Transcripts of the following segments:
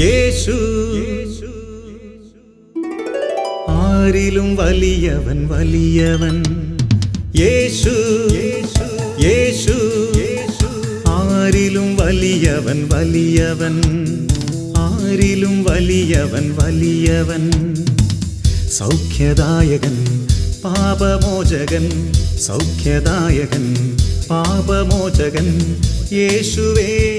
യേശു ആരിലും വലിയവൻ വലിയവൻ യേശു യേശു ആരിലും വലിയവൻ വലിയവൻ ആരിലും വലിയവൻ വലിയവൻ സൗഖ്യദായകൻ പാപമോചകൻ സൗഖ്യദായകൻ പാപമോചകൻ യേശുവേഗരക്ഷകൻ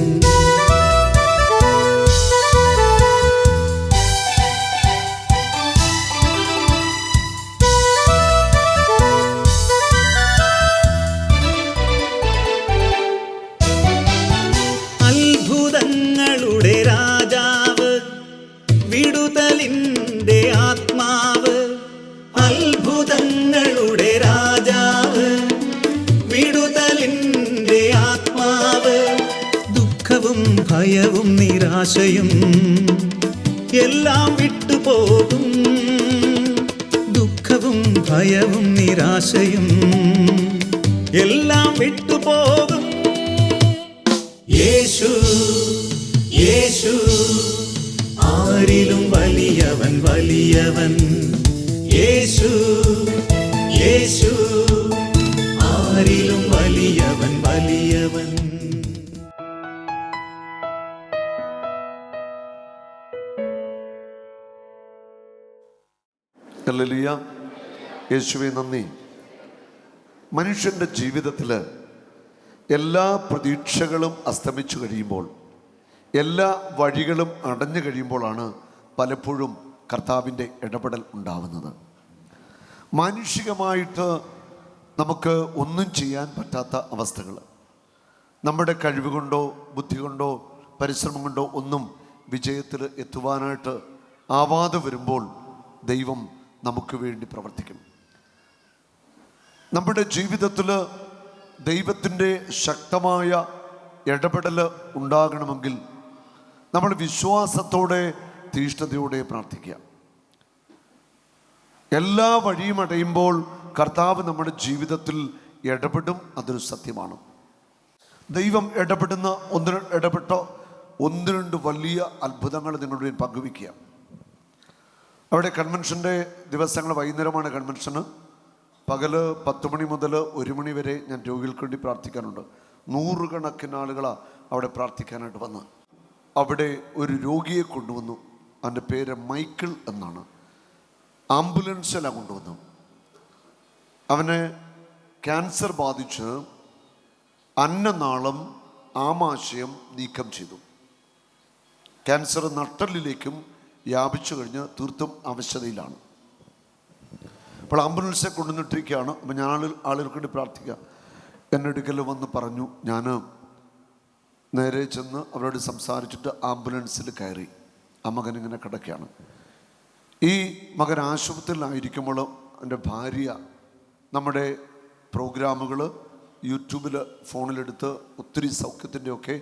ഭയവും നിരാശയും എല്ലാം വിട്ടുപോകും. ദുഃഖവും ഭയവും നിരാശയും എല്ലാം വിട്ടുപോകും. യേശു യേശു ആരിലും വലിയവൻ വലിയവൻ. യേശു യേശു ഹല്ലേലൂയ. യേശുവെ നന്ദി. മനുഷ്യന്റെ ജീവിതത്തിൽ എല്ലാ പ്രതീക്ഷകളും അസ്തമിച്ചു കഴിയുമ്പോൾ എല്ലാ വഴികളും അടഞ്ഞു കഴിയുമ്പോഴാണ് പലപ്പോഴും കർത്താവിന്റെ ഇടപെടൽ ഉണ്ടാവുന്നത്. മാനുഷികമായിട്ട് നമുക്ക് ഒന്നും ചെയ്യാൻ പറ്റാത്ത അവസ്ഥകൾ നമ്മുടെ കഴിവ് കൊണ്ടോ ബുദ്ധി കൊണ്ടോ പരിശ്രമം കൊണ്ടോ ഒന്നും വിജയത്തിൽ എത്തുവാനായിട്ട് ആവാതെ വരുമ്പോൾ ദൈവം നമുക്ക് വേണ്ടി പ്രവർത്തിക്കും. നമ്മുടെ ജീവിതത്തിൽ ദൈവത്തിന്റെ ശക്തമായ ഇടപെടൽ ഉണ്ടാകണമെങ്കിൽ നമ്മൾ വിശ്വാസത്തോടെ തീഷ്ണതയോടെ പ്രാർത്ഥിക്കുക. എല്ലാ വഴിയും അടയുമ്പോൾ കർത്താവ് നമ്മുടെ ജീവിതത്തിൽ ഇടപെടും അതൊരു സത്യമാണ്. ദൈവം ഇടപെടുന്ന ഒന്ന് ഇടപെട്ട ഒന്ന് രണ്ട് വലിയ അത്ഭുതങ്ങൾ നിങ്ങളുടെ പങ്കുവയ്ക്കുക. അവിടെ കൺവെൻഷന്റെ ദിവസങ്ങൾ വൈകുന്നേരമാണ് കൺവെൻഷന്. പകൽ പത്ത് മണി മുതൽ ഒരു മണി വരെ ഞാൻ രോഗികൾക്ക് വേണ്ടി പ്രാർത്ഥിക്കാനുണ്ട് നൂറുകണക്കിന് ആളുകളാണ് അവിടെ പ്രാർത്ഥിക്കാനായിട്ട് വന്നത് അവിടെ ഒരു രോഗിയെ കൊണ്ടുവന്നു. അവന്റെ പേര് മൈക്കിൾ എന്നാണ്. ആംബുലൻസിലാണ് കൊണ്ടുവന്നു അവന് ക്യാൻസർ ബാധിച്ച് അന്നനാളം ആമാശയം നീക്കം ചെയ്തു. ക്യാൻസർ നട്ടലിലേക്കും വ്യാപിച്ചു കഴിഞ്ഞ് തീർത്തും അവശതയിലാണ് അപ്പോൾ ആംബുലൻസെ കൊണ്ടുവന്നിട്ടിരിക്കുകയാണ്. അപ്പോൾ ഞാൻ ആളുകൾ ആളുകൾക്ക് വേണ്ടി പ്രാർത്ഥിക്കുക. എന്നെ അടുക്കൽ വന്ന് പറഞ്ഞു ഞാൻ നേരെ ചെന്ന് അവരോട് സംസാരിച്ചിട്ട് ആംബുലൻസിൽ കയറി. ആ മകൻ ഇങ്ങനെ കിടക്കുകയാണ്. ഈ മകൻ ആശുപത്രിയിലായിരിക്കുമ്പോൾ എന്റെ ഭാര്യ നമ്മുടെ പ്രോഗ്രാമുകൾ യൂട്യൂബിൽ ഫോണിലെടുത്ത് ഒത്തിരി സൗഖ്യത്തിന്റെയൊക്കെ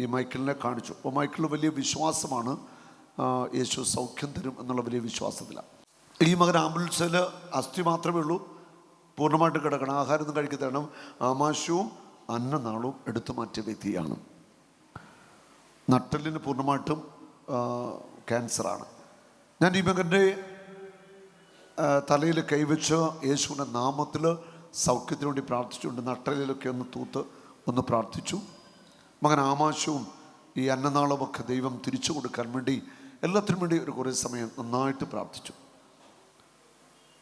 ഈ മൈക്കിളിനെ കാണിച്ചു. അപ്പോൾ മൈക്കിളിന് വലിയ വിശ്വാസമാണ് യേശു സൗഖ്യം തരും എന്നുള്ള വലിയ വിശ്വാസത്തിലാണ് ഈ മകൻ ആംബുലൻസിൽ അസ്ഥി മാത്രമേ ഉള്ളൂ. പൂർണമായിട്ട് കിടക്കണം. ആഹാരമൊന്നും കഴിക്കത്തരണം ആമാശവും അന്നനാളും എടുത്തു മാറ്റിയ വ്യക്തിയാണ്. നട്ടലിന് പൂർണമായിട്ടും ക്യാൻസറാണ്. ഞാൻ ഈ മകന്റെ തലയിൽ കൈവച്ച് യേശുവിന്റെ നാമത്തിൽ സൗഖ്യത്തിന് വേണ്ടി പ്രാർത്ഥിച്ചുകൊണ്ട് നട്ടലിലൊക്കെ ഒന്ന് തൂത്ത് ഒന്ന് പ്രാർത്ഥിച്ചു. മകൻ ആമാശവും ഈ അന്നനാളുമൊക്കെ ദൈവം തിരിച്ചു കൊടുക്കാൻ വേണ്ടി എല്ലാത്തിനും വേണ്ടി ഒരു കുറേ സമയം നന്നായിട്ട് പ്രാർത്ഥിച്ചു.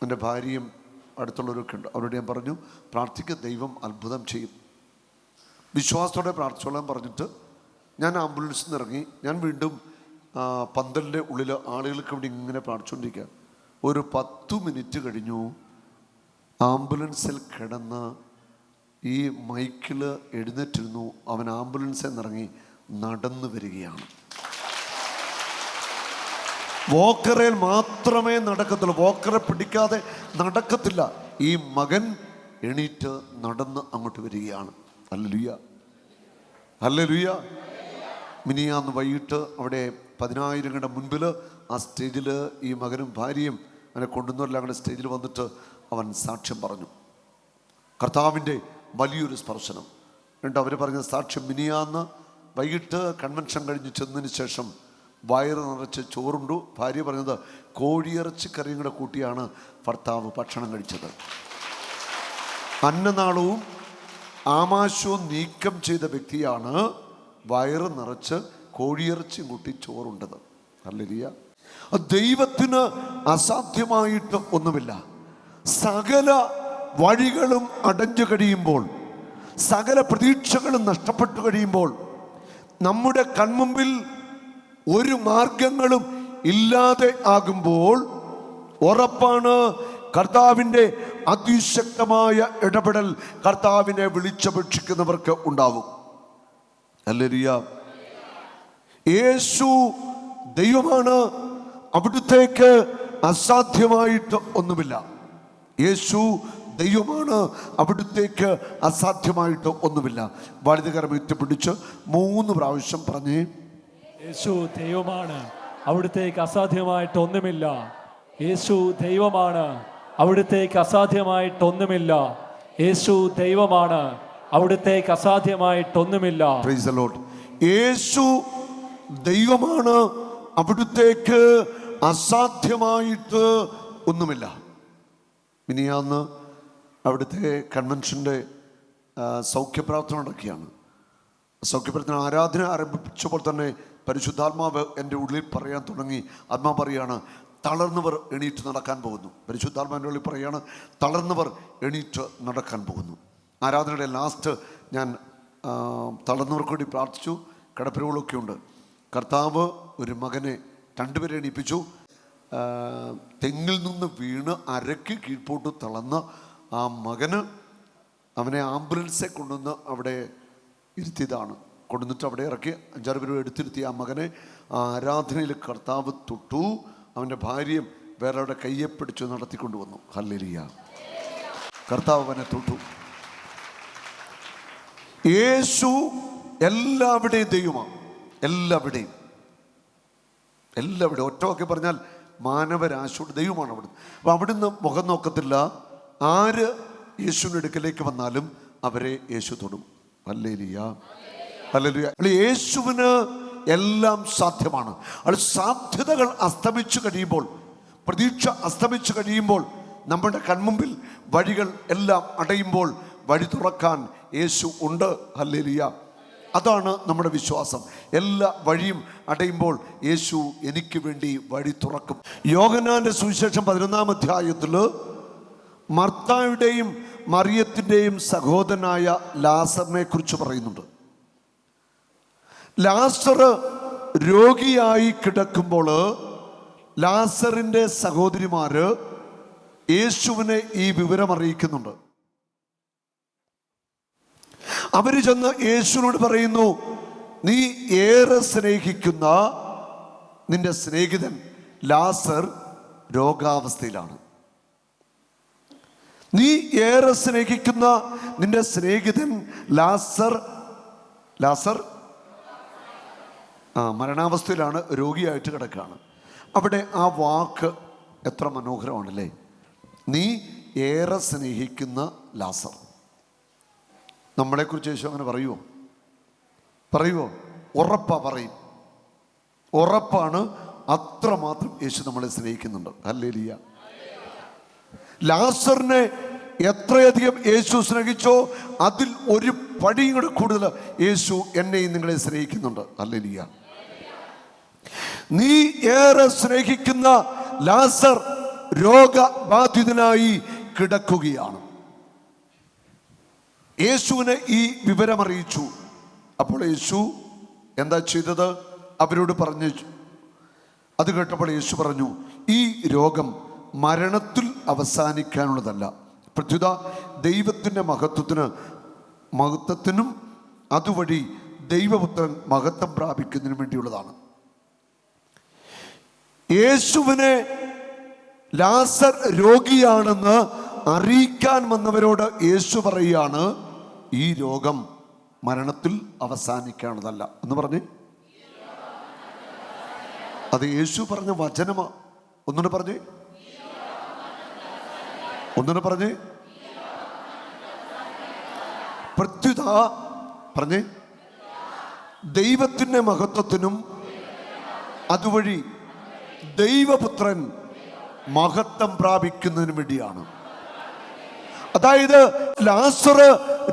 എന്റെ ഭാര്യയും അടുത്തുള്ളവരൊക്കെ ഉണ്ട്. അവരോട് ഞാൻ പറഞ്ഞു പ്രാർത്ഥിക്കുക ദൈവം അത്ഭുതം ചെയ്യും. വിശ്വാസത്തോടെ പ്രാർത്ഥിച്ചോളാൻ പറഞ്ഞിട്ട് ഞാൻ ആംബുലൻസിൽ ഇറങ്ങി. ഞാൻ വീണ്ടും പന്തലിന്റെ ഉള്ളിൽ ആളുകൾക്ക് വേണ്ടി ഇങ്ങനെ പ്രാർത്ഥിച്ചുകൊണ്ടിരിക്കുക. ഒരു പത്തു മിനിറ്റ് കഴിഞ്ഞു ആംബുലൻസിൽ കിടന്ന് ഈ മൈക്കിൾ എഴുന്നേറ്റിരുന്നു. അവൻ ആംബുലൻസിൽ നിന്നിറങ്ങി നടന്നു വരികയാണ്. വോക്കറയിൽ മാത്രമേ നടക്കത്തുള്ളൂ. വോക്കറെ പിടിക്കാതെ നടക്കത്തില്ല. ഈ മകൻ എണീറ്റ് നടന്ന് അങ്ങോട്ട് വരികയാണ്. അല്ലലുയ്യ ലുയ മിനിയാന്ന് വൈകിട്ട് അവിടെ പതിനായിരങ്ങളുടെ മുൻപിൽ ആ സ്റ്റേജിൽ ഈ മകനും ഭാര്യയും അവനെ കൊണ്ടുവന്നവരെല്ലാം കൂടെ സ്റ്റേജിൽ വന്നിട്ട് അവൻ സാക്ഷ്യം പറഞ്ഞു. കർത്താവിന്റെ വലിയൊരു സ്പർശനം. എന്നിട്ട് അവർ പറഞ്ഞ സാക്ഷ്യം മിനിയാന്ന് വൈകിട്ട് കൺവെൻഷൻ കഴിഞ്ഞ് ചെന്നതിന് ശേഷം വയറ് നിറച്ച് ചോറുണ്ടു. ഭാര്യ പറഞ്ഞത് കോഴിയിറച്ചി കറിയും കൂടെ കൂട്ടിയാണ് ഭർത്താവ് ഭക്ഷണം കഴിച്ചത്. അന്നനാളവും ആമാശവും നീക്കം ചെയ്ത വ്യക്തിയാണ് വയറ് നിറച്ച് കോഴിയിറച്ചിയും കൂട്ടി ചോറുണ്ടത്. അല്ലരിയ ദൈവത്തിന് അസാധ്യമായിട്ട് ഒന്നുമില്ല. സകല വഴികളും അടഞ്ഞു കഴിയുമ്പോൾ സകല പ്രതീക്ഷകളും നഷ്ടപ്പെട്ടു കഴിയുമ്പോൾ നമ്മുടെ കൺമുമ്പിൽ ഒരു മാർഗങ്ങളും ഇല്ലാതെ ആകുമ്പോൾ ഉറപ്പാണ് കർത്താവിന്റെ അതിശക്തമായ ഇടപെടൽ കർത്താവിനെ വിളിച്ചപേക്ഷിക്കുന്നവർക്ക് ഉണ്ടാവും. അല്ലരിയ യേശു ദൈവമാണ് അവിടുത്തേക്ക് അസാധ്യമായിട്ട് ഒന്നുമില്ല. യേശു ദൈവമാണ് അവിടുത്തേക്ക് അസാധ്യമായിട്ട് ഒന്നുമില്ല. വലുതുകരം എത്തിപ്പിടിച്ച് മൂന്ന് പ്രാവശ്യം പറഞ്ഞേ യേശു ദൈവമാണ്. അവിടുത്തേക്ക് അസാധ്യമായിട്ട് ഒന്നുമില്ല. യേശു ദൈവമാണ്. അവിടുത്തേക്ക് അസാധ്യമായിട്ട് ഒന്നുമില്ല. യേശു ദൈവമാണ്. അവിടുത്തേക്ക് അസാധ്യമായിട്ട് ഒന്നുമില്ല. പ്രൈസ് ലോട്ട് യേശു ദൈവമാണ്. അവിടുത്തേക്ക് അസാധ്യമായിട്ട് ഒന്നുമില്ല. മിനിയാന്ന് അവിടുത്തെ കൺവെൻഷന്റെ സൗഖ്യപ്രാർത്ഥന നടക്കുകയാണ്. സൗഖ്യപ്രാർത്ഥന ആരാധന ആരംഭിച്ചപ്പോൾ തന്നെ പരിശുദ്ധാത്മാവ് എന്റെ ഉള്ളിൽ പറയാൻ തുടങ്ങി. ആത്മാ പറയാണ് തളർന്നവർ എണീറ്റ് നടക്കാൻ പോകുന്നു. പരിശുദ്ധാത്മാവിന്റെ ഉള്ളിൽ പറയാണ് തളർന്നവർ എണീറ്റ് നടക്കാൻ പോകുന്നു. ആരാധനയുടെ ലാസ്റ്റ് ഞാൻ തളർന്നവർക്ക് വേണ്ടി പ്രാർത്ഥിച്ചു. കടപ്പിരകളൊക്കെ ഉണ്ട്. കർത്താവ് ഒരു മകനെ രണ്ടുപേരെ എണീപ്പിച്ചു. തെങ്ങിൽ നിന്ന് വീണ് അരക്ക് കീഴ്പോട്ട് തളർന്ന ആ മകന് അവനെ ആംബുലൻസെ കൊണ്ടുവന്ന് അവിടെ ഇരുത്തിയതാണ്. കൊണ്ടുവന്നിട്ട് അവിടെ ഇറക്കി അഞ്ചാറ് പേരും എടുത്തിരുത്തി ആ മകനെ ആരാധനയിൽ കർത്താവ് തൊട്ടു. അവന്റെ ഭാര്യയും വേറെ അവിടെ കയ്യെ പിടിച്ച് നടത്തിക്കൊണ്ടുവന്നു. ഹല്ലരിയ കർത്താവ് അവനെ തൊട്ടു. യേശു എല്ലാവിടെയും ദൈവമാണ് എല്ലാവിടെയും എല്ലാവിടെയും ഒറ്റമൊക്കെ പറഞ്ഞാൽ മാനവരാശിയുടെ ദൈവമാണ് അവിടുന്ന്. അപ്പം അവിടുന്ന് മുഖം നോക്കത്തില്ല. ആര് യേശുവിന്റെ അടുക്കലേക്ക് വന്നാലും അവരെ യേശു തൊടും. അല്ലേലിയ അല്ല യേശുവിന് എല്ലാം സാധ്യമാണ്. അത് സാധ്യതകൾ അസ്തമിച്ചു കഴിയുമ്പോൾ പ്രതീക്ഷ അസ്തമിച്ചു കഴിയുമ്പോൾ നമ്മുടെ കൺമുമ്പിൽ വഴികൾ എല്ലാം അടയുമ്പോൾ വഴി തുറക്കാൻ യേശു ഉണ്ട്. ഹല്ലേലിയ. അതാണ് നമ്മുടെ വിശ്വാസം. എല്ലാ വഴിയും അടയുമ്പോൾ യേശു എനിക്ക് വേണ്ടി വഴി തുറക്കും. യോഗനാന്റെ സുവിശേഷം പതിനൊന്നാം അധ്യായത്തിൽ മർത്തായുടെയും മറിയത്തിന്റെയും സഹോദരനായ ലാസറിനെ കുറിച്ച് പറയുന്നുണ്ട്. ലാസർ രോഗിയായി കിടക്കുമ്പോൾ ലാസറിന്റെ സഹോദരിമാർ യേശുവിനെ ഈ വിവരം അറിയിക്കുന്നുണ്ട്. അവർ ചെന്ന് യേശുവിനോട് പറയുന്നു നീ ഏറെ സ്നേഹിക്കുന്ന നിന്റെ സ്നേഹിതൻ ലാസർ രോഗാവസ്ഥയിലാണ്. നീ ഏറെ സ്നേഹിക്കുന്ന നിന്റെ സ്നേഹിതൻ ലാസർ ലാസർ മരണാവസ്ഥയിലാണ് രോഗിയായിട്ട് കിടക്കുകയാണ്. അവിടെ ആ വാക്ക് എത്ര മനോഹരമാണല്ലേ? നീ ഏറെ സ്നേഹിക്കുന്ന ലാസർ. നമ്മളെക്കുറിച്ച് യേശു അങ്ങനെ പറയുമോ പറയുമോ ഉറപ്പാ പറയും. ഉറപ്പാണ് അത്രമാത്രം യേശു നമ്മളെ സ്നേഹിക്കുന്നുണ്ട്. അല്ലേലിയ ലാസറിനെ എത്രയധികം യേശു സ്നേഹിച്ചോ അതിൽ ഒരു പടിയും കൂടെ കൂടുതൽ യേശു എന്നെയും നിങ്ങളെ സ്നേഹിക്കുന്നുണ്ട്. അല്ലേലിയ നീ ഏറെ സ്നേഹിക്കുന്ന ലാസർ രോഗബാധിതനായി കിടക്കുകയാണ്. യേശുവിനെ ഈ വിവരം അറിയിച്ചു അപ്പോൾ യേശു എന്താ ചെയ്തത്? അവരോട് പറഞ്ഞു. അത് കേട്ടപ്പോൾ യേശു പറഞ്ഞു ഈ രോഗം മരണത്തിൽ അവസാനിക്കാനുള്ളതല്ല. പ്രത്യുത ദൈവത്തിന്റെ മഹത്വത്തിന് മഹത്വത്തിനും അതുവഴി ദൈവപുത്രൻ മഹത്വം പ്രാപിക്കുന്നതിനും വേണ്ടിയുള്ളതാണ്. യേശുവിനെ ലാസർ രോഗിയാണെന്ന് അറിയിക്കാൻ വന്നവരോട് യേശു പറയുകയാണ് ഈ രോഗം മരണത്തിൽ അവസാനിക്കാണതല്ല എന്ന് പറഞ്ഞു? അത് യേശു പറഞ്ഞ വചനമാ. ഒന്നുകൂടെ പറഞ്ഞു? ഒന്നുകൂടെ പറഞ്ഞു? പ്രത്യുത പറഞ്ഞേ? ദൈവത്തിന്റെ മഹത്വത്തിനും അതുവഴി ദൈവപുത്രൻ മഹത്വം പ്രാപിക്കുന്നതിന് വേണ്ടിയാണ്. അതായത് ലാസർ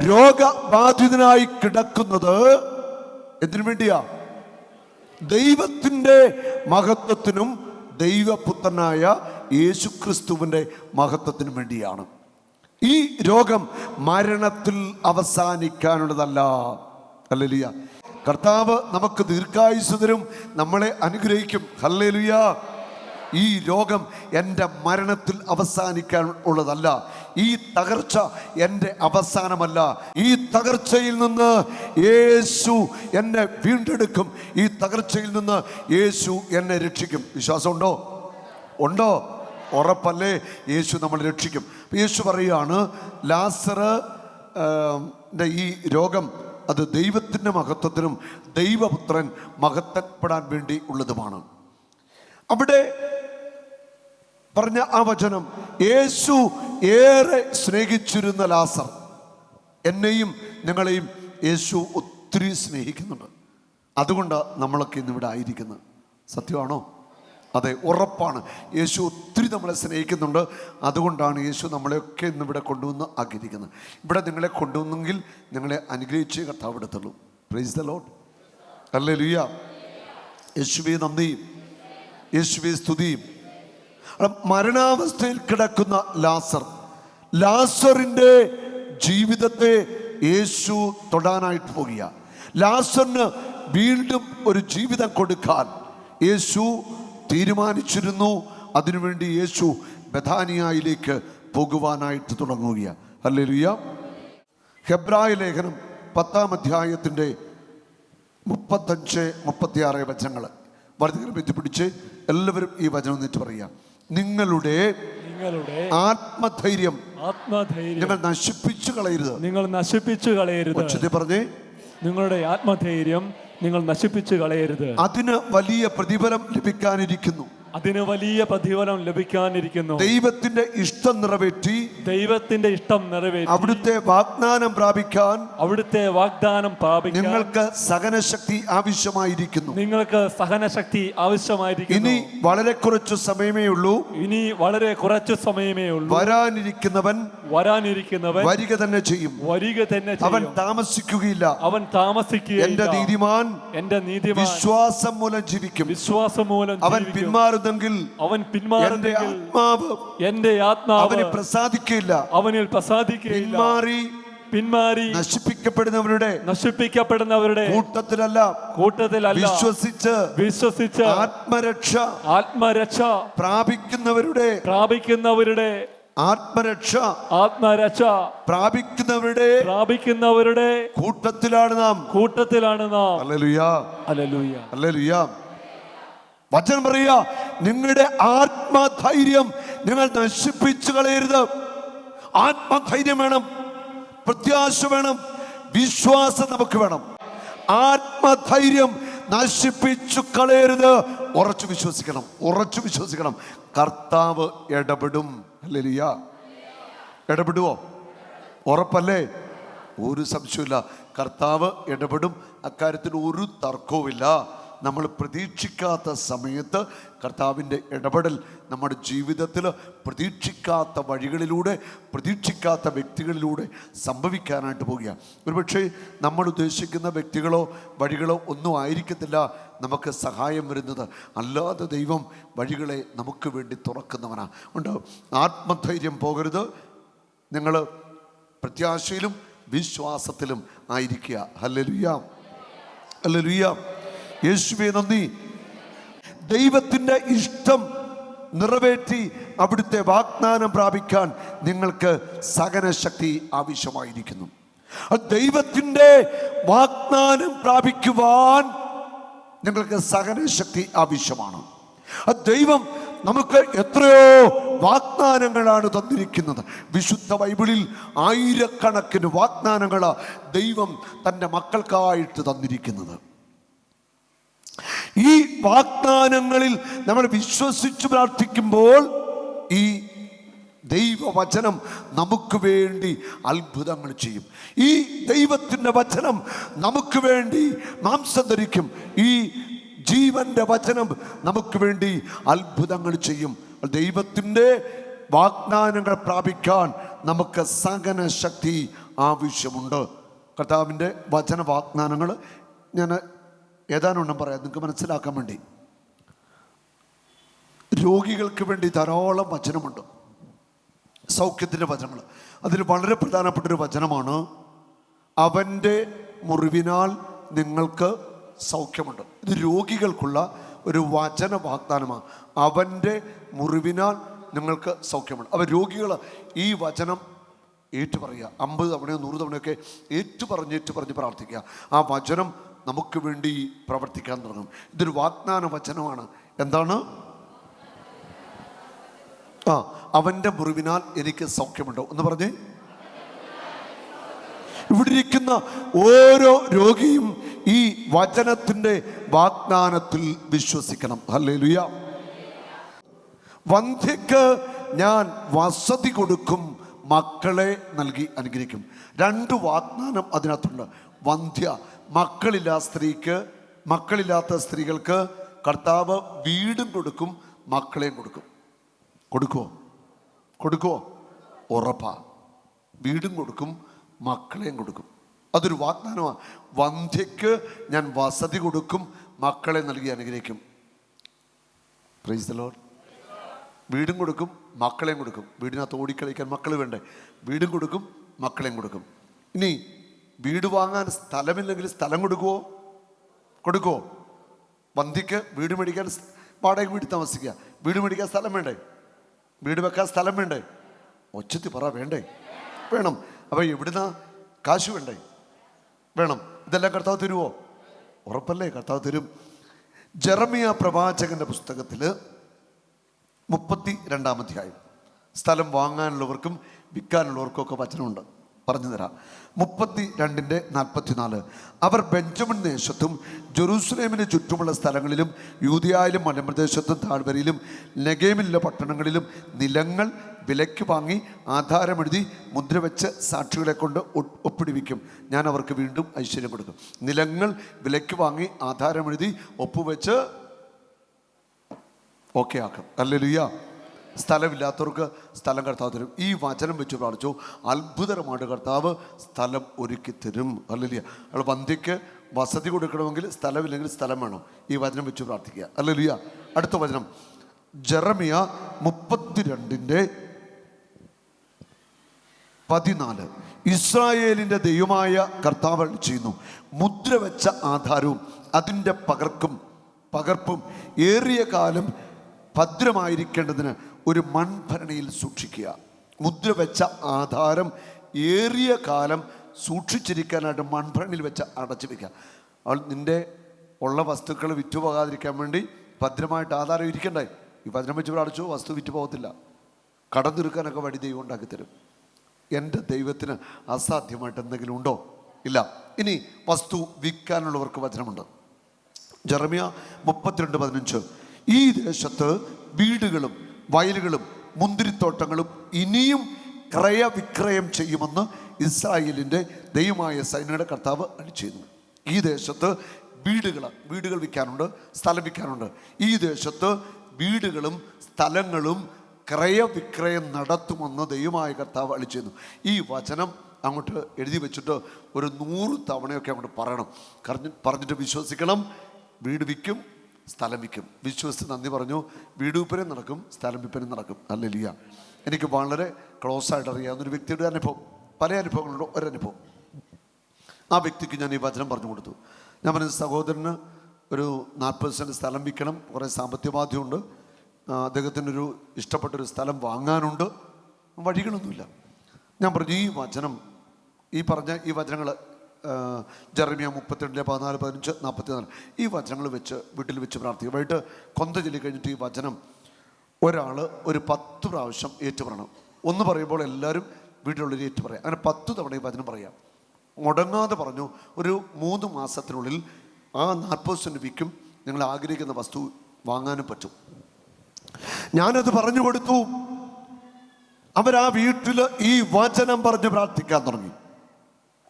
രോഗബാധിതനായി കിടക്കുന്നത് എന്തിനു വേണ്ടിയാ? ദൈവത്തിന്റെ മഹത്വത്തിനും ദൈവപുത്രനായ യേശുക്രിസ്തുവിന്റെ മഹത്വത്തിനും വേണ്ടിയാണ്. ഈ രോഗം മരണത്തിൽ അവസാനിക്കാനുള്ളതല്ല. ഹല്ലേലൂയ കർത്താവ് നമുക്ക് ദീർഘായുസ് തരും നമ്മളെ അനുഗ്രഹിക്കും. ഹല്ലേലൂയ. ഈ രോഗം എന്റെ മരണത്തിൽ അവസാനിക്കാൻ ഉള്ളതല്ല. ഈ തകർച്ച എന്റെ അവസാനമല്ല. ഈ തകർച്ചയിൽ നിന്ന് യേശു എന്നെ വീണ്ടെടുക്കും. ഈ തകർച്ചയിൽ നിന്ന് യേശു എന്നെ രക്ഷിക്കും. വിശ്വാസമുണ്ടോ? ഉണ്ടോ? ഉറപ്പല്ലേ? യേശു നമ്മൾ രക്ഷിക്കും. യേശു പറയുകയാണ് ലാസറ് ഈ രോഗം അത് ദൈവത്തിന്റെ മഹത്വത്തിനും ദൈവപുത്രൻ മഹത്വപ്പെടാൻ വേണ്ടി ഉള്ളതുമാണ്. അവിടെ പറഞ്ഞ ആ വചനം യേശു ഏറെ സ്നേഹിച്ചിരുന്ന ലാസർ. എന്നെയും ഞങ്ങളെയും യേശു ഒത്തിരി സ്നേഹിക്കുന്നുണ്ട്. അതുകൊണ്ട് നമ്മളൊക്കെ ഇന്നിവിടെ ആയിരിക്കുന്നത്. സത്യമാണോ? അതെ ഉറപ്പാണ്. യേശു ഒത്തിരി നമ്മളെ സ്നേഹിക്കുന്നുണ്ട്. അതുകൊണ്ടാണ് യേശു നമ്മളെയൊക്കെ ഇന്ന് ഇവിടെ കൊണ്ടുവന്ന് ആഗ്രഹിക്കുന്നത് ഇവിടെ നിങ്ങളെ കൊണ്ടുവന്നെങ്കിൽ നിങ്ങളെ അനുഗ്രഹിച്ച് കർത്താവ് എടുത്തുള്ളൂ. പ്രൈസ് ദ ലോഡ് അല്ലേ ലുയ യേശുവെ നന്ദിയും യേശുവെ സ്തുതിയും മരണാവസ്ഥയിൽ കിടക്കുന്ന ലാസർ. ലാസറിന്റെ ജീവിതത്തെ യേശു തൊടാനായിട്ട് പോകുക ലാസറിന് വീണ്ടും ഒരു ജീവിതം കൊടുക്കാൻ യേശു തീരുമാനിച്ചിരുന്നു. അതിനുവേണ്ടി യേശു ബഥാനിയായിലേക്ക് പോകുവാനായിട്ട് തുടങ്ങുകയാണ്. അല്ലേ ലുയ്യ ഹെബ്രായ ലേഖനം പത്താം അധ്യായത്തിന്റെ മുപ്പത്തഞ്ച് മുപ്പത്തിയാറ് വചനങ്ങൾ. വളരെ പിടിച്ച് എല്ലാവരും ഈ വചനം എന്നിട്ട് പറയാം നിങ്ങളുടെ നിങ്ങളുടെ ആത്മധൈര്യം ആത്മധൈര്യം നിങ്ങൾ നശിപ്പിച്ചു കളയരുത്. നിങ്ങൾ നശിപ്പിച്ചു കളയരുത്. പറഞ്ഞേ. നിങ്ങളുടെ ആത്മധൈര്യം നിങ്ങൾ നശിപ്പിച്ചു കളയരുത്. അതിന് വലിയ പ്രതിഫലം ലഭിക്കാനിരിക്കുന്നു. അതിന് വലിയ പ്രതിഫലം ലഭിക്കാനിരിക്കുന്നു. ദൈവത്തിന്റെ ഇഷ്ടം നിറവേറ്റി ദൈവത്തിന്റെ ഇഷ്ടം നിറവേറ്റി അവിടുത്തെ വാഗ്ദാനം പ്രാപിക്കാൻ അവിടുത്തെ വാഗ്ദാനം പ്രാപിക്കാൻ നിങ്ങൾക്ക് സഹനശക്തി ആവശ്യമായിരിക്കുന്നു. നിങ്ങൾക്ക് സഹനശക്തി ആവശ്യമായിരിക്കുന്നു. ഇനി വളരെ കുറച്ചു സമയമേ ഉള്ളൂ. ഇനി വളരെ കുറച്ചു സമയമേ ഉള്ളൂ. വരാനിരിക്കുന്നവൻ വരാനിരിക്കുന്നവൻ വരിക തന്നെ ചെയ്യും. വരിക തന്നെ അവൻ താമസിക്കുകയില്ല. അവൻ താമസിക്കുകയില്ല. എന്റെ നീതിമാൻ എന്റെ നീതിമാൻ വിശ്വാസം മൂലം ജീവിക്കും. വിശ്വാസം മൂലം അവൻ. പിന്മാറുന്നെങ്കിൽ അവൻ പിന്മാറുന്നെങ്കിൽ ആത്മാവ് എന്റെ ആത്മാവ് അവനെ പ്രസാദിക്കില്ല അവനിൽ പ്രസാദിക്കുകയില്ല. പിന്മാറി പിന്മാറി നശിപ്പിക്കപ്പെടുന്നവരുടെ നശിപ്പിക്കപ്പെടുന്നവരുടെ കൂട്ടത്തിലല്ല. കൂട്ടത്തിലല്ല. വിശ്വസിച്ച് വിശ്വസിച്ച് ആത്മരക്ഷ ആത്മരക്ഷ പ്രാപിക്കുന്നവരുടെ പ്രാപിക്കുന്നവരുടെ ആത്മരക്ഷ ആത്മരക്ഷ പ്രാപിക്കുന്നവരുടെ പ്രാപിക്കുന്നവരുടെ കൂട്ടത്തിലാണ് നാം. കൂട്ടത്തിലാണ് നാം. അല്ലലുയാ അലലൂയ അല്ലലുയാ വചനം പറയുക നിങ്ങളുടെ ആത്മധൈര്യം നിങ്ങൾ നശിപ്പിച്ചു കളയരുത്. ആത്മധൈര്യം വേണം പ്രത്യാശ വേണം വിശ്വാസം നമുക്ക് വേണം. ആത്മധൈര്യം നശിപ്പിച്ചു കളയരുത്. ഉറച്ചു വിശ്വസിക്കണം ഉറച്ചു വിശ്വസിക്കണം. കർത്താവ് ഇടപെടും. അല്ലേലിയ ഇടപെടുവോ? ഉറപ്പല്ലേ? ഒരു സംശയമില്ല കർത്താവ് ഇടപെടും. അക്കാര്യത്തിൽ ഒരു തർക്കവുമില്ല. നമ്മൾ പ്രതീക്ഷിക്കാത്ത സമയത്ത് കർത്താവിന്റെ ഇടപെടൽ നമ്മുടെ ജീവിതത്തിൽ പ്രതീക്ഷിക്കാത്ത വഴികളിലൂടെ പ്രതീക്ഷിക്കാത്ത വ്യക്തികളിലൂടെ സംഭവിക്കാനായിട്ട് പോവുകയാണ്. ഒരുപക്ഷെ നമ്മൾ ഉദ്ദേശിക്കുന്ന വ്യക്തികളോ വഴികളോ ഒന്നും ആയിരിക്കത്തില്ല നമുക്ക് സഹായം വരുന്നത്. അല്ലാതെ ദൈവം വഴികളെ നമുക്ക് വേണ്ടി തുറക്കുന്നവനാണ് ഉണ്ട്. ആത്മധൈര്യം പോകരുത്. നിങ്ങൾ പ്രത്യാശയിലും വിശ്വാസത്തിലും ആയിരിക്കുക. ഹല്ലേലൂയ. ഹല്ലേലൂയ. യേശുവേ നന്ദി. ദൈവത്തിന്റെ ഇഷ്ടം നിറവേറ്റി അവിടുത്തെ വാഗ്ദാനം പ്രാപിക്കാൻ നിങ്ങൾക്ക് സഹനശക്തി ആവശ്യമായിരിക്കുന്നു. ദൈവത്തിന്റെ വാഗ്ദാനം പ്രാപിക്കുവാൻ നിങ്ങൾക്ക് സഹനശക്തി ആവശ്യമാണ്. ദൈവം നമുക്ക് എത്രയോ വാഗ്ദാനങ്ങളാണ് തന്നിരിക്കുന്നത്. വിശുദ്ധ ബൈബിളിൽ ആയിരക്കണക്കിന് വാഗ്ദാനങ്ങളാണ് ദൈവം തന്റെ മക്കൾക്കായിട്ട് തന്നിരിക്കുന്നത്. ഈ വാഗ്ദാനങ്ങളിൽ നമ്മൾ വിശ്വസിച്ച് പ്രാർത്ഥിക്കുമ്പോൾ ഈ ദൈവവചനം നമുക്ക് വേണ്ടി അത്ഭുതങ്ങൾ ചെയ്യും. ഈ ദൈവത്തിന്റെ വചനം നമുക്ക് വേണ്ടി മാംസം ധരിക്കും. ഈ ജീവന്റെ വചനം നമുക്ക് വേണ്ടി അത്ഭുതങ്ങൾ ചെയ്യും. ദൈവത്തിന്റെ വാഗ്ദാനങ്ങൾ പ്രാപിക്കാൻ നമുക്ക് സകന ശക്തി ആവശ്യമുണ്ട്. കർത്താവിന്റെ വചന വാഗ്ദാനങ്ങൾ ഞാൻ ഏതാനും പറയാം. നിങ്ങൾക്ക് മനസ്സിലാക്കാൻ വേണ്ടി. രോഗികൾക്ക് വേണ്ടി ധാരാളം വചനമുണ്ട്. സൗഖ്യത്തിന്റെ വചനങ്ങൾ. അതിൽ വളരെ പ്രധാനപ്പെട്ടൊരു വചനമാണ് അവന്റെ മുറിവിനാൽ നിങ്ങൾക്ക് സൗഖ്യമുണ്ട്. ഇത് രോഗികൾക്കുള്ള ഒരു വചന വാഗ്ദാനമാണ് അവന്റെ മുറിവിനാൽ നിങ്ങൾക്ക് സൗഖ്യമുണ്ട്. അവ രോഗികൾ ഈ വചനം ഏറ്റു പറയുക അമ്പത് തവണയോ നൂറ് തവണയൊക്കെ ഏറ്റു പറഞ്ഞ് ഏറ്റു പറഞ്ഞ് പ്രാർത്ഥിക്കുക. ആ വചനം നമുക്ക് വേണ്ടി പ്രവർത്തിക്കാൻ തുടങ്ങും. ഇതൊരു വാഗ്ദാന വചനമാണ് എന്താണ്? ആ അവന്റെ മുറിവിനാൽ എനിക്ക് സൗഖ്യമുണ്ടോ. എന്ന് പറഞ്ഞേ. ഇവിടെ ഇരിക്കുന്ന ഓരോ രോഗിയും ഈ വചനത്തിന്റെ വാഗ്ദാനത്തിൽ വിശ്വസിക്കണം. അല്ലേ ലുയ വന്ധ്യക്ക് ഞാൻ വസതി കൊടുക്കും മക്കളെ നൽകി അനുഗ്രഹിക്കും. രണ്ട് വാഗ്ദാനം അതിനകത്തുണ്ട്. വന്ധ്യ മക്കളില്ലാത്ത സ്ത്രീക്ക് മക്കളില്ലാത്ത സ്ത്രീകൾക്ക് കർത്താവ് വീടും കൊടുക്കും മക്കളെയും കൊടുക്കും. കൊടുക്കുമോ കൊടുക്കുമോ ഉറപ്പാ. വീടും കൊടുക്കും മക്കളെയും കൊടുക്കും. അതൊരു വാഗ്ദാനമാണ്. വന്ധ്യക്ക് ഞാൻ വസതി കൊടുക്കും മക്കളെ നൽകി അനുഗ്രഹിക്കും. പ്രൈസ് ദ വീടും കൊടുക്കും മക്കളെയും കൊടുക്കും. വീടിനകത്ത് ഓടിക്കളിക്കാൻ മക്കൾ വേണ്ടേ? വീടും കൊടുക്കും മക്കളെയും കൊടുക്കും. ഇനി വീട് വാങ്ങാൻ സ്ഥലമില്ലെങ്കിൽ സ്ഥലം കൊടുക്കുമോ കൊടുക്കുമോ വന്ധിക്ക് വീട് മേടിക്കാൻ വാടക വീട് താമസിക്കുക. വീട് മേടിക്കാൻ സ്ഥലം വേണ്ടേ? വീട് വെക്കാൻ സ്ഥലം വേണ്ടേ? ഒച്ചത്തി പറ വേണ്ടേ? വേണം. അപ്പോൾ എവിടുന്ന കാശ് വേണ്ടേ? വേണം. ഇതെല്ലാം കർത്താവ് തരുമോ ഉറപ്പല്ലേ കർത്താവ് തരും. ജെറമിയ പ്രവാചകന്റെ പുസ്തകത്തിൽ മുപ്പത്തി രണ്ടാം അധ്യായം. സ്ഥലം വാങ്ങാനുള്ളവർക്കും വിൽക്കാനുള്ളവർക്കും ഒക്കെ വചനമുണ്ട്. പറഞ്ഞു തരാം മുപ്പത്തി രണ്ടിന്റെ നാൽപ്പത്തിനാല്. അവർ ബെഞ്ചമിൻ ദേശത്തും ജെറൂസലേമിന് ചുറ്റുമുള്ള സ്ഥലങ്ങളിലും യൂതിയായാലും മലമ്പ്രദേശത്തും താഴ്വരയിലും നെഗേമിലുള്ള പട്ടണങ്ങളിലും നിലങ്ങൾ വിലയ്ക്ക് വാങ്ങി ആധാരമെഴുതി മുദ്ര വെച്ച് സാക്ഷികളെ കൊണ്ട് ഒപ്പിടിവിക്കും. ഞാൻ അവർക്ക് വീണ്ടും ഐശ്വര്യം കൊടുക്കും. നിലങ്ങൾ വിലയ്ക്ക് വാങ്ങി ആധാരമെഴുതി ഒപ്പുവെച്ച് ഓക്കെ ആക്കും. അല്ലേലുയ്യ. സ്ഥലമില്ലാത്തവർക്ക് സ്ഥലം കർത്താവ് തരും. ഈ വചനം വെച്ച് പ്രാർത്ഥിച്ചു. അത്ഭുതകരമായിട്ട് കർത്താവ് സ്ഥലം ഒരുക്കി തരും. അല്ലല്ല അയാൾ വന്ധ്യയ്ക്ക് വസതി കൊടുക്കണമെങ്കിൽ സ്ഥലമില്ലെങ്കിൽ സ്ഥലം വേണം. ഈ വചനം വെച്ച് പ്രാർത്ഥിക്കുക. അല്ലേലിയ അടുത്ത വചനം. ജെറമിയ മുപ്പത്തിരണ്ടിന്റെ പതിനാല്. ഇസ്രായേലിന്റെ ദൈവമായ കർത്താവ് ചെയ്യുന്നു. മുദ്ര വെച്ച ആധാരവും അതിന്റെ പകർക്കും പകർപ്പും ഏറിയ കാലം ഭദ്രമായിരിക്കേണ്ടതിന് ഒരു മൺഭരണിയിൽ സൂക്ഷിക്കുക. മുദ്ര വെച്ച ആധാരം ഏറിയ കാലം സൂക്ഷിച്ചിരിക്കാനായിട്ട് മൺഭരണിയിൽ വെച്ച് അടച്ചു വയ്ക്കുക അവൾ നിന്റെ ഉള്ള വസ്തുക്കൾ വിറ്റുപോകാതിരിക്കാൻ വേണ്ടി ഭദ്രമായിട്ട് ആധാരം ഇരിക്കണ്ടേ? ഈ ഭദ്രം വെച്ച് അടച്ചു? വസ്തു വിറ്റുപോകത്തില്ല കടം തീർക്കാനൊക്കെ വഴി ദൈവം ഉണ്ടാക്കി തരും. എന്റെ ദൈവത്തിന് അസാധ്യമായിട്ട് എന്തെങ്കിലും ഉണ്ടോ? ഇല്ല. ഇനി വസ്തു വിൽക്കാനുള്ളവർക്ക് വചനമുണ്ട്. ജെറമിയ മുപ്പത്തിരണ്ട് പതിനഞ്ച്. ഈ ദേശത്ത് വീടുകളും വയലുകളും മുന്തിരിത്തോട്ടങ്ങളും ഇനിയും ക്രയവിക്രയം ചെയ്യുമെന്ന് ഇസ്രായേലിന്റെ ദൈവമായ സൈന്യയുടെ കർത്താവ് അടിച്ചിരുന്നു ഈ ദേശത്ത് വീടുകൾ വീടുകൾ വിൽക്കാനുണ്ട് സ്ഥലം വിൽക്കാനുണ്ട്. ഈ ദേശത്ത് വീടുകളും സ്ഥലങ്ങളും ക്രയവിക്രയം നടത്തുമെന്ന് ദൈവമായ കർത്താവ് അളിച്ചിരുന്നു ഈ വചനം അങ്ങോട്ട് എഴുതി വെച്ചിട്ട് ഒരു നൂറ് തവണയൊക്കെ അങ്ങോട്ട് പറയണം. പറഞ്ഞിട്ട് വിശ്വസിക്കണം. വീട് വിൽക്കും സ്ഥലം വിൽക്കും. വിശ്വസിച്ച് നന്ദി പറഞ്ഞു. വീട് നടക്കും സ്ഥലം വിൽപ്പനയും നടക്കും. അല്ലല്ല എനിക്ക് വളരെ ക്ലോസ് ആയിട്ട് അറിയാവുന്ന ഒരു വ്യക്തിയുടെ അനുഭവം. പല അനുഭവങ്ങളുണ്ട് ഒരനുഭവം. ആ വ്യക്തിക്ക് ഞാൻ ഈ വചനം പറഞ്ഞു കൊടുത്തു. ഞാൻ പറഞ്ഞ സഹോദരന് ഒരു നാൽപ്പത് സെന്റ് സ്ഥലം വിൽക്കണം. കുറേ സാമ്പത്തിക ബാധ്യമുണ്ട് ആ, അദ്ദേഹത്തിനൊരു ഇഷ്ടപ്പെട്ടൊരു സ്ഥലം വാങ്ങാനുണ്ട്. വഴികളൊന്നുമില്ല. ഞാൻ പറഞ്ഞു ഈ വചനം ഈ പറഞ്ഞ ഈ വചനങ്ങൾ ജെറമിയ മുപ്പത്തിരണ്ടിലെ പതിനാല് പതിനഞ്ച് നാൽപ്പത്തി നാല് ഈ വചനങ്ങൾ വെച്ച് വീട്ടിൽ വെച്ച് പ്രാർത്ഥിക്കുക. വൈകിട്ട് കൊന്ത ചൊല്ലി കഴിഞ്ഞിട്ട് ഈ വചനം ഒരാൾ ഒരു പത്ത് പ്രാവശ്യം ഏറ്റു പറയണം ഒന്ന് പറയുമ്പോൾ എല്ലാവരും വീട്ടിലുള്ളവർ ഏറ്റു പറയാം അങ്ങനെ പത്ത് തവണ ഈ വചനം പറയാം. മുടങ്ങാതെ പറഞ്ഞു ഒരു മൂന്ന് മാസത്തിനുള്ളിൽ ആ നാൽപ്പത് സെന്റ് വിൽക്കും. നിങ്ങൾ ആഗ്രഹിക്കുന്ന വസ്തു വാങ്ങാനും പറ്റും. ഞാനത് പറഞ്ഞു കൊടുത്തു. അവരാ വീട്ടിൽ ഈ വചനം പറഞ്ഞ് പ്രാർത്ഥിക്കാൻ തുടങ്ങി.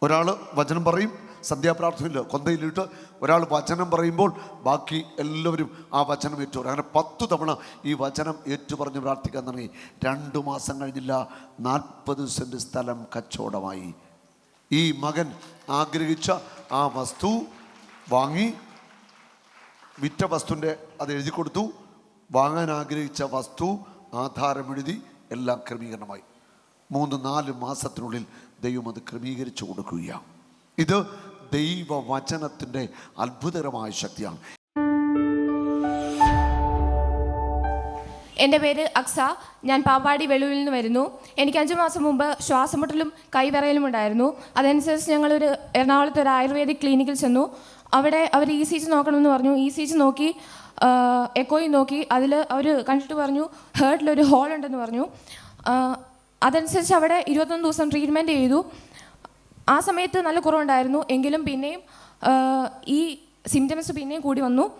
ഒരാൾ വചനം പറയും സന്ധ്യാപ്രാർത്ഥനയിൽ കൊന്തയിലിട്ട് ഒരാൾ വചനം പറയുമ്പോൾ ബാക്കി എല്ലാവരും ആ വചനം ഏറ്റു പറയും. അങ്ങനെ പത്ത് തവണ ഈ വചനം ഏറ്റു പറഞ്ഞ് പ്രാർത്ഥിക്കാൻ തുടങ്ങി. രണ്ടു മാസം കഴിഞ്ഞില്ല നാൽപ്പത് സെന്റ് സ്ഥലം കച്ചവടമായി. ഈ മകൻ ആഗ്രഹിച്ച ആ വസ്തു വാങ്ങി വിറ്റ വസ്തുവിന്റെ അത് എഴുതി കൊടുത്തു. വാങ്ങാൻ ആഗ്രഹിച്ച വസ്തു ആധാരം എഴുതി എല്ലാം ക്രമീകരണമായി. മൂന്ന് നാല് മാസത്തിനുള്ളിൽ ദൈവം അത് ക്രമീകരിച്ചു കൊടുക്കുകയാണ്. ഇത് ദൈവവചനത്തിന്റെ അത്ഭുതകരമായ ശക്തിയാണ്. എന്റെ പേര് അക്സ. ഞാൻ പാവാടി വെളുവിൽ നിന്ന് വരുന്നു. എനിക്ക് അഞ്ച് മാസം മുമ്പ് ശ്വാസമുട്ടലും കൈവിറയലും ഉണ്ടായിരുന്നു. അതനുസരിച്ച് ഞങ്ങളൊരു എറണാകുളത്ത് ഒരു ആയുർവേദിക് ക്ലിനിക്കിൽ ചെന്നു. അവിടെ അവർ ഇ സി ജി നോക്കണമെന്ന് പറഞ്ഞു. ഇ സി ജി നോക്കി എക്കോയും നോക്കി. അതിൽ അവർ കണ്ടിട്ട് പറഞ്ഞു ഹേർട്ടിലൊരു ഹോൾ ഉണ്ടെന്ന് പറഞ്ഞു അതനുസരിച്ച് അവിടെ ഇരുപത്തൊന്ന് ദിവസം ട്രീറ്റ്മെന്റ് ചെയ്തു. ആ സമയത്ത് നല്ല കുറവുണ്ടായിരുന്നു. എങ്കിലും പിന്നെയും ഈ സിംറ്റംസ് പിന്നെയും കൂടി വന്നു.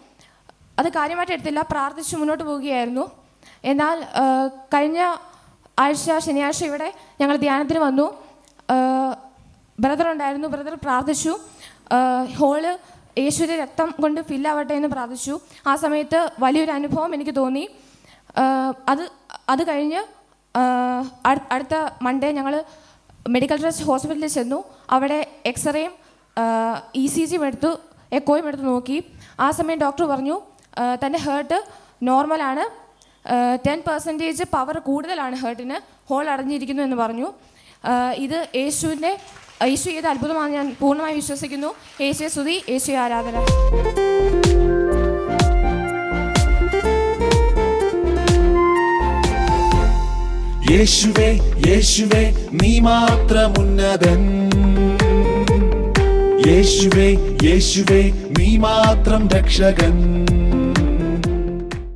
അത് കാര്യമായിട്ട് എടുത്തില്ല. പ്രാർത്ഥിച്ച് മുന്നോട്ട് പോവുകയായിരുന്നു. എന്നാൽ കഴിഞ്ഞ ആഴ്ച ശനിയാഴ്ച ഇവിടെ ഞങ്ങൾ ധ്യാനത്തിന് വന്നു. ബ്രദർ ഉണ്ടായിരുന്നു. ബ്രദർ പ്രാർത്ഥിച്ചു. ഹോൾ യേശുവിന്റെ രക്തം കൊണ്ട് ഫില്ലാവട്ടെ എന്ന് പ്രാർത്ഥിച്ചു. ആ സമയത്ത് വലിയൊരു അനുഭവം എനിക്ക് തോന്നി. അത് അത് കഴിഞ്ഞ് അടുത്ത മൺഡേ ഞങ്ങൾ മെഡിക്കൽ ട്രസ്റ്റ് ഹോസ്പിറ്റലിൽ ചെന്നു. അവിടെ എക്സ്റേയും ഇ സി ജിയും എടുത്തു എക്കോയും എടുത്ത് നോക്കി. ആ സമയം ഡോക്ടർ പറഞ്ഞു തന്റെ ഹേർട്ട് നോർമലാണ് ടെൻ പെർസെന്റേജ് പവർ കൂടുതലാണ് ഹേർട്ടിന് ഹോൾ അടഞ്ഞിരിക്കുന്നു എന്ന് പറഞ്ഞു. ഇത് യേശുവിന്റെ യേശു ചെയ്ത അത്ഭുതമാണ് ഞാൻ പൂർണമായി വിശ്വസിക്കുന്നു. യേശു സ്തുതി യേശു ആരാധന. യേശുവേ യേശുവേ നീ മാത്രമുന്നതൻ. യേശുവേ യേശുവേ നീ മാത്രം രക്ഷകൻ.